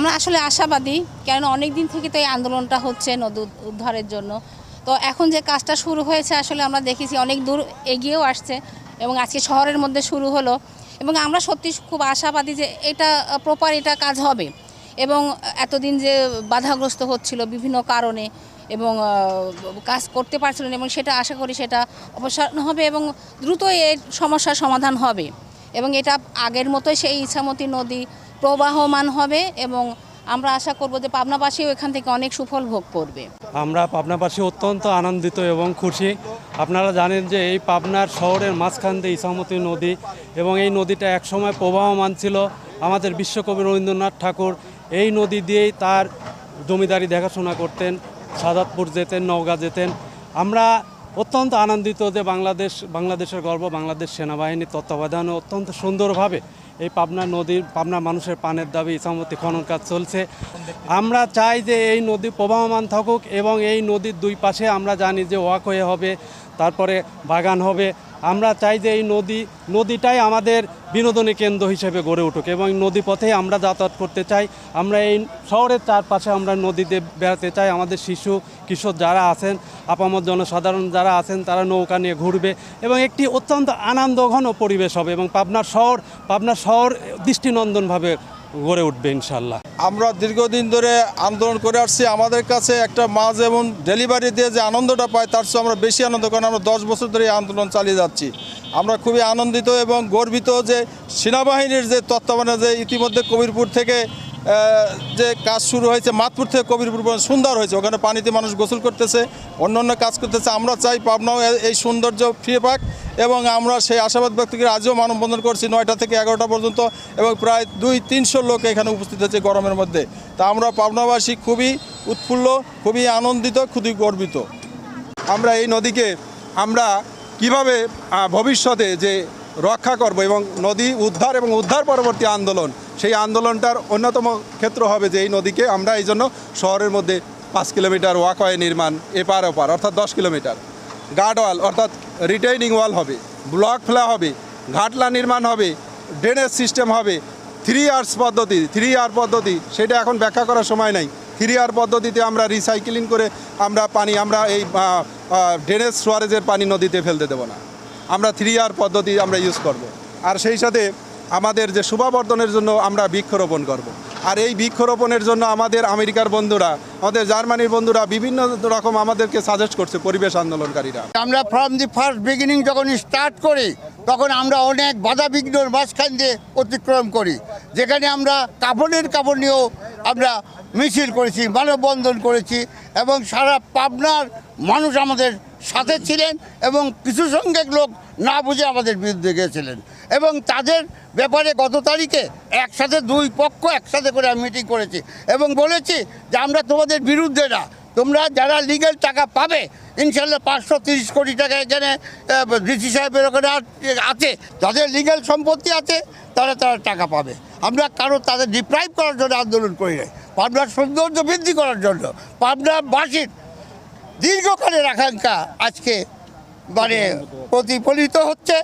আমরা আসলে আশাবাদী কেন অনেক দিন থেকে তো এই আন্দোলনটা হচ্ছে নদী উদ্ধারের জন্য। তো এখন যে কাজটা শুরু হয়েছে, আসলে আমরা দেখেছি অনেক দূর এগিয়েও আসছে এবং আজকে শহরের মধ্যে শুরু হলো। এবং আমরা সত্যি খুব আশাবাদী যে এটা প্রপার এটা কাজ হবে। এবং এতদিন যে বাধাগ্রস্ত হচ্ছিল বিভিন্ন কারণে এবং কাজ করতে পারছিলেন এবং সেটা আশা করি সেটা অবসান হবে এবং দ্রুত এর সমস্যার সমাধান হবে। এবং এটা আগের মতোই সেই ইছামতি নদী প্রবাহমান হবে এবং আমরা আশা করব যে পাবনাবাসীও এখান থেকে অনেক সুফল ভোগ করবে। আমরা পাবনাবাসী অত্যন্ত আনন্দিত এবং খুশি। আপনারা জানেন যে এই পাবনার শহরের মাঝখান দিয়ে ইসামতি নদী এবং এই নদীটা একসময় প্রবাহমান ছিল। আমাদের বিশ্বকবি রবীন্দ্রনাথ ঠাকুর এই নদী দিয়েই তার জমিদারি দেখাশোনা করতেন। সাদাতপুর যেতেন, নওগাঁ যেতেন। আমরা অত্যন্ত আনন্দিত যে বাংলাদেশ, বাংলাদেশের গর্ব, বাংলাদেশ সেনাবাহিনীর তত্ত্বাবধানে অত্যন্ত সুন্দরভাবে এই পাবনা নদীর পাবনা মানুষের পানের দাবি ইসামতি খনন কাজ চলছে। আমরা চাই যে এই নদী প্রবাহমান থাকুক এবং এই নদীর দুই পাশে আমরা জানি যে ওয়াকওয়ে হবে, তারপরে বাগান হবে। আমরা চাই যে এই নদী, নদীটাই আমাদের বিনোদনী কেন্দ্র হিসেবে গড়ে উঠুক এবং নদী পথে আমরা যাতায়াত করতে চাই। আমরা এই শহরের চারপাশে আমরা নদীতে বেড়াতে চাই। আমাদের শিশু, কিশোর যারা আছেন আপামর জনসাধারণ যারা আছেন তারা নৌকা নিয়ে ঘুরবে এবং একটি অত্যন্ত আনন্দঘন পরিবেশ হবে এবং পাবনার শহর পাবনার শহর দৃষ্টিনন্দনভাবে গড়ে উঠবে ইনশাল্লাহ আমরা দীর্ঘদিন ধরে আন্দোলন করে আসছি। আমাদের কাছে একটা মাছ এবং ডেলিভারি দিয়ে যে আনন্দটা পাই তার চেয়ে আমরা বেশি আনন্দ কারণ আমরা দশ বছর ধরে আন্দোলন চালিয়ে যাচ্ছি। আমরা খুবই আনন্দিত এবং গর্বিত যে সেনাবাহিনীর যে তত্ত্বাবধানে যে ইতিমধ্যে কবিরপুর থেকে যে কাজ শুরু হয়েছে, মাতপুর থেকে কবিরপুর পর্যন্ত সুন্দর হয়েছে। ওখানে পানিতে মানুষ গোসল করতেছে, অন্য অন্য কাজ করতেছে। আমরা চাই পাবনাও এই সৌন্দর্য ফিরে পাক এবং আমরা সেই আশাবাদ ব্যক্ত করে, আজও মানববন্ধন করছি নয়টা থেকে এগারোটা পর্যন্ত এবং প্রায় দুই তিনশো লোক এখানে উপস্থিত হয়েছে গরমের মধ্যে। তা আমরা পাবনাবাসী খুবই উৎফুল্ল, খুবই আনন্দিত, খুবই গর্বিত। আমরা এই নদীকে আমরা কীভাবে ভবিষ্যতে যে রক্ষা করব এবং নদী উদ্ধার এবং উদ্ধার পরবর্তী আন্দোলন, সেই আন্দোলনটার অন্যতম ক্ষেত্র হবে যে এই নদীকে আমরা এই জন্য শহরের মধ্যে পাঁচ কিলোমিটার ওয়াকওয়ে নির্মাণ এপার ওপার, অর্থাৎ দশ কিলোমিটার। গার্ড ওয়াল, অর্থাৎ রিটেইনিং ওয়াল হবে ব্লক ফেলা হবে, ঘাটলা নির্মাণ হবে ড্রেনেজ সিস্টেম হবে থ্রি আর্স পদ্ধতি থ্রি আর পদ্ধতি, সেটা এখন ব্যাখ্যা করার সময় নাই। থ্রি আর পদ্ধতিতে আমরা রিসাইক্লিং করে আমরা পানি, আমরা এই ড্রেনেজ সোয়ারেজের পানি নদীতে ফেলতে দেবো না। আমরা থ্রি আর পদ্ধতি আমরা ইউজ করব। আর সেই সাথে আমাদের যে শোভাবর্ধনের জন্য আমরা বৃক্ষরোপণ করব। আর এই বৃক্ষরোপণের জন্য আমাদের আমেরিকার বন্ধুরা, আমাদের জার্মানির বন্ধুরা বিভিন্ন রকম আমাদেরকে সাজেস্ট করছে পরিবেশ আন্দোলনকারীরা আমরা ফ্রম দি ফার্স্ট বিগিনিং যখন স্টার্ট করি, তখন আমরা অনেক বাধা বিঘ্নর মাঝখান দিয়ে অতিক্রম করি যেখানে আমরা কাপড়ের কাপড় নিয়েও আমরা মিছিল করেছি, মানববন্ধন করেছি এবং সারা পাবনার মানুষ আমাদের সাথে ছিলেন এবং কিছু সংখ্যক লোক না বুঝে আমাদের বিরুদ্ধে গিয়েছিলেন। এবং তাদের ব্যাপারে গত তারিখে একসাথে দুই পক্ষ একসাথে করে মিটিং করেছি এবং বলেছি যে আমরা তোমাদের বিরুদ্ধে না, তোমরা যারা লিগেল টাকা পাবে, ইনশাল্লাহ পাঁচশো তিরিশ কোটি টাকা এখানে ডিসি সাহেবের ওখানে আছে, যাদের লিগেল সম্পত্তি আছে, তারা তারা টাকা পাবে। আমরা কারও তাদের ডিপ্রাইভ করার জন্য আন্দোলন করি নাই। পাবনার সৌন্দর্য বৃদ্ধি করার জন্য, পাবনাবাসীর দীর্ঘকালের আকাঙ্ক্ষা আজকে মানে প্রতিফলিত হচ্ছে।